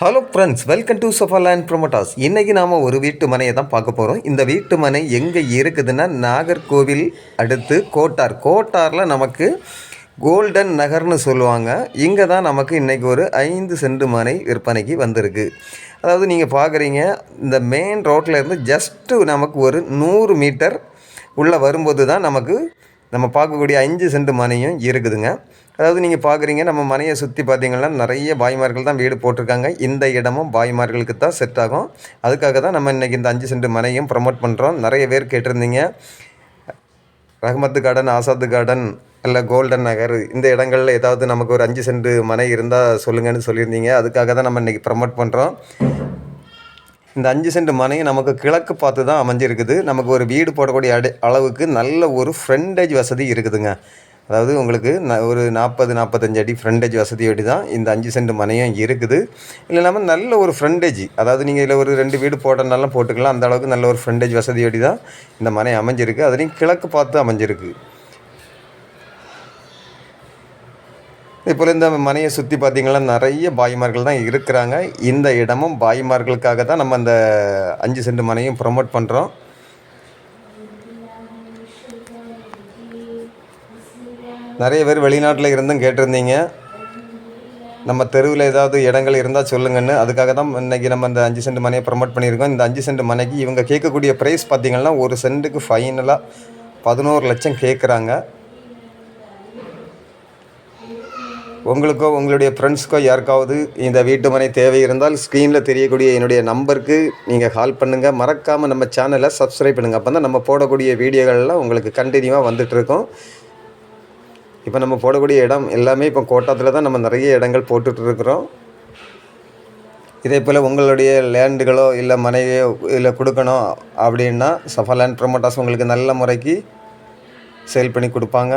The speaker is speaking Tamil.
Hello friends welcome to Safa land promoters இன்றைக்கி நாம் ஒரு வீட்டு மனையை தான் பார்க்க போகிறோம் இந்த வீட்டு மனை எங்கே இருக்குதுன்னா நாகர்கோவில் அடுத்து கோட்டார். கோட்டாரில் நமக்கு கோல்டன் நகர்னு சொல்லுவாங்க. இங்கே தான் நமக்கு இன்றைக்கி ஒரு ஐந்து சென்ட் மனை விற்பனைக்கு வந்திருக்கு. அதாவது நீங்கள் பார்க்குறீங்க இந்த மெயின் ரோட்டில் இருந்து ஜஸ்ட்டு நமக்கு ஒரு நூறு மீட்டர் உள்ளே வரும்போது தான் நமக்கு நம்ம பார்க்கக்கூடிய அஞ்சு சென்ட் மனையும் இருக்குதுங்க. அதாவது நீங்கள் பார்க்குறீங்க நம்ம மனையை சுற்றி பார்த்தீங்கன்னா நிறைய பாய்மார்கள் தான் வீடு போட்டிருக்காங்க. இந்த இடமும் பாய்மார்களுக்கு தான் செட் ஆகும். அதுக்காக தான் நம்ம இன்றைக்கி இந்த அஞ்சு சென்ட் மனையும் ப்ரமோட் பண்ணுறோம் நிறைய பேர் கேட்டிருந்தீங்க. ரஹமத்து கார்டன் ஆசாத்து கார்டன் இல்லை கோல்டன் நகர் இந்த இடங்களில் ஏதாவது நமக்கு ஒரு அஞ்சு சென்ட் மனை இருந்தால் சொல்லுங்கன்னு சொல்லியிருந்தீங்க. அதுக்காக தான் நம்ம இன்றைக்கி ப்ரமோட் பண்ணுறோம் இந்த அஞ்சு சென்ட் மனையும் நமக்கு கிழக்கு பார்த்து தான் அமைஞ்சிருக்குது. நமக்கு ஒரு வீடு போடக்கூடிய அடி அளவுக்கு நல்ல ஒரு ஃப்ரெண்டேஜ் வசதி இருக்குதுங்க. அதாவது உங்களுக்கு ந ஒரு நாற்பது நாற்பத்தஞ்சு அடி ஃப்ரண்டேஜ் வசதியோடு தான் இந்த அஞ்சு சென்ட் மனையும் இருக்குது. இல்லை இல்லாமல் நல்ல ஒரு ஃப்ரண்டேஜ் அதாவது நீங்கள் இதில் ஒரு ரெண்டு வீடு போட்டனாலும் போட்டுக்கலாம். அந்த அளவுக்கு நல்ல ஒரு ஃப்ரண்டேஜ் வசதியோடு தான் இந்த மனை அமைஞ்சிருக்கு. அதுலேயும் கிழக்கு பார்த்து அமைஞ்சிருக்கு. இப்போ இந்த மனையை சுற்றி பார்த்தீங்கன்னா நிறைய பாய்மார்கள் தான் இருக்கிறாங்க. இந்த இடமும் பாய்மார்களுக்காக தான் நம்ம அந்த அஞ்சு சென்ட் மனையும் ப்ரொமோட் பண்ணுறோம் நிறைய பேர் வெளிநாட்டில் இருந்தும் கேட்டிருந்தீங்க. நம்ம தெருவில் ஏதாவது இடங்கள் இருந்தால் சொல்லுங்கன்னு. அதுக்காக தான் இன்றைக்கி நம்ம இந்த அஞ்சு சென்ட் மனையை ப்ரமோட் பண்ணியிருக்கோம். இந்த அஞ்சு சென்ட் மனைக்கு இவங்க கேட்கக்கூடிய ப்ரைஸ் பார்த்திங்கன்னா ஒரு சென்ட்டுக்கு ஃபைனலாக பதினோரு லட்சம் கேட்குறாங்க. உங்களுக்கோ உங்களுடைய ஃப்ரெண்ட்ஸ்க்கோ யாருக்காவது இந்த வீட்டுமனை தேவை இருந்தால் ஸ்க்ரீனில் தெரியக்கூடிய என்னுடைய நம்பருக்கு நீங்கள் கால் பண்ணுங்கள் மறக்காமல் நம்ம சேனலை சப்ஸ்கிரைப் பண்ணுங்கள் அப்போ தான் நம்ம போடக்கூடிய வீடியோகள்லாம் உங்களுக்கு கண்டினியூவாக வந்துட்டுருக்கோம் இப்போ நம்ம போடக்கூடிய இடம் எல்லாமே இப்போ கோட்டாத்தில் தான் நம்ம நிறைய இடங்கள் போட்டுட்ருக்குறோம் இதே போல் உங்களுடைய லேண்டுகளோ இல்லை மனைவியோ இல்லை கொடுக்கணும் அப்படின்னா சஃபா லேண்ட் ப்ரொமோட்டாஸ் உங்களுக்கு நல்ல முறைக்கு சேல் பண்ணி கொடுப்பாங்க.